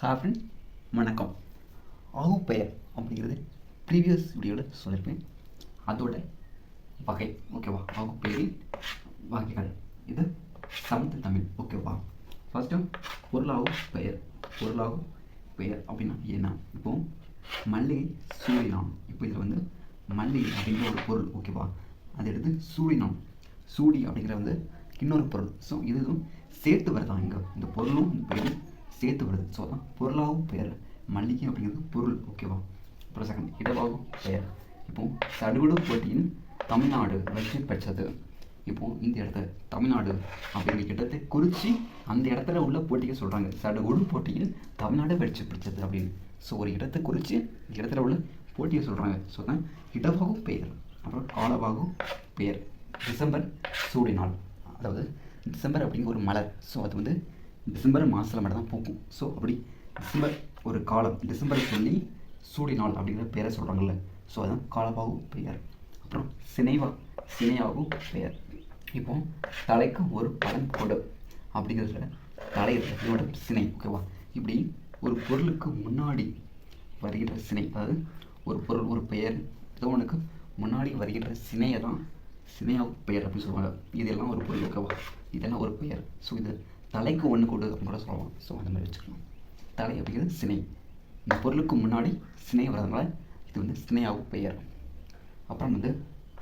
ஹாஃபின் வணக்கம். ஆகு பெயர் அப்படிங்கிறது ப்ரீவியஸ் வீடியோவில் சொல்லியிருப்பேன் அதோட வகை ஓகேவா ஆகு பெயரில் வகைகள். இது சமத்து தமிழ் ஓகேவா ஃபஸ்ட்டு பொருளாகும் பெயர் பொருளாகும் பெயர் அப்படின்னா என்ன? இப்போ மல்லிகை சூரியனாம் இப்போ இதில் வந்து மல்லிகை அப்படிங்கிற ஒரு பொருள் ஓகேவா அதை எடுத்து சூரியனாம் சூடி அப்படிங்கிற வந்து இன்னொரு பொருள். ஸோ இதுவும் சேர்த்து வருதான் இங்கே? இந்த பொருளும் இந்த பெயரும் சேர்த்து வருது ஸோ அதான் பொருளாகவும் பெயர். மல்லிகை அப்படிங்கிறது பொருள் ஓகேவா அப்புறம் செகண்ட் இடவாகும் பெயர். இப்போ சடுகுடு போட்டியின் தமிழ்நாடு வெற்றி பெற்றது. இப்போ இந்த இடத்த தமிழ்நாடு அப்படிங்கிற இடத்தை குறித்து அந்த இடத்துல உள்ள போட்டியை சொல்கிறாங்க சடுகுடு போட்டியில் தமிழ்நாடு வெற்றி பெற்றது அப்படின்னு. ஸோ ஒரு இடத்தை குறித்து இந்த இடத்துல உள்ள போட்டியை சொல்கிறாங்க ஸோ தான் இடவாகும் பெயர். அப்புறம் காலவாகும் பெயர். டிசம்பர் சூடினால். அதாவது டிசம்பர் அப்படிங்கிற ஒரு மலர். ஸோ அது வந்து டிசம்பர் மாதத்தில் மட்டும் தான் பூக்கும். ஸோ அப்படி டிசம்பர் ஒரு காலம் டிசம்பரை சொல்லி சூடினாள் அப்படிங்கிற பேரை சொல்கிறாங்கல்ல ஸோ அதுதான் காலவாகும் பெயர். அப்புறம் சினைவா சினையாகும் பெயர். இப்போ தலைக்கு ஒரு பலன் கொடு அப்படிங்கிறதுல தலை இதோட சினை ஓகேவா இப்படி ஒரு பொருளுக்கு முன்னாடி வருகின்ற சினை அதாவது ஒரு பொருள் ஒரு பெயர் ஏதோ ஒன்றுக்கு முன்னாடி வருகின்ற சினையை தான் சினையாக பெயர் அப்படின்னு சொல்லுவாங்க. இதெல்லாம் ஒரு பொருள் ஓகேவா இதெல்லாம் ஒரு பெயர்? ஸோ இது தலைக்கு ஒன்று கொடு அப்படின்னு கூட சொல்லலாம். ஸோ அந்த மாதிரி வச்சுக்கலாம். தலை அப்படிங்கிறது சினை. இந்த பொருளுக்கு முன்னாடி சினை வர்றதுனால இது வந்து சினையாகும் பெயர். அப்புறம் வந்து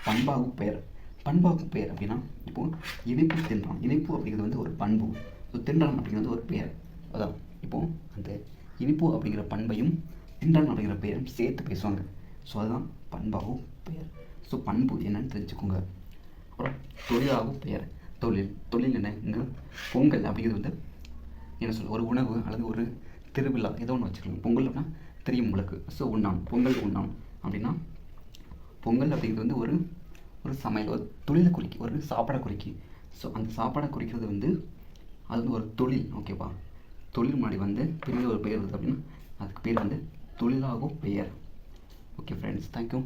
பண்பாகும் பெயர். பண்பாகும் பெயர் அப்படின்னா இப்போ இனிப்பு தின்றான். இனிப்பு அப்படிங்கிறது வந்து ஒரு பண்பு. ஸோ தின்றான் அப்படிங்கிறது ஒரு பெயர். அதான். இப்போது அந்த இனிப்பு அப்படிங்கிற பண்பையும் தின்றான் அப்படிங்கிற பெயரும் சேர்த்து பேசுவாங்க. ஸோ அதுதான் பண்பாகும் பெயர். ஸோ பண்பு என்னன்னு தெரிஞ்சுக்கோங்க. அப்புறம் தொழிலாகும் பெயர். தொழில் தொழில் என்ன? இங்கே பொங்கல் அப்படிங்கிறது வந்து என்ன சொல்ல ஒரு உணவு அல்லது ஒரு திருவிழா ஏதோ ஒன்று வச்சுக்கலாம் பொங்கல் அப்படின்னா தெரியும் உங்களுக்கு. ஸோ உண்ணான் பொங்கல் உண்ணான் அப்படின்னா பொங்கல் அப்படிங்கிறது வந்து ஒரு ஒரு சமையல் ஒரு தொழிலை குறிக்கி ஒரு சாப்பாடை குறிக்கி. ஸோ அந்த சாப்பாடை குறிக்கிறது வந்து அது வந்து ஒரு தொழில் ஓகேவா தொழில் முன்னாடி வந்து பெரிய ஒரு பெயர் வருது அப்படின்னா அதுக்கு பேர் வந்து தொழிலாகும் பெயர். Okay friends thank you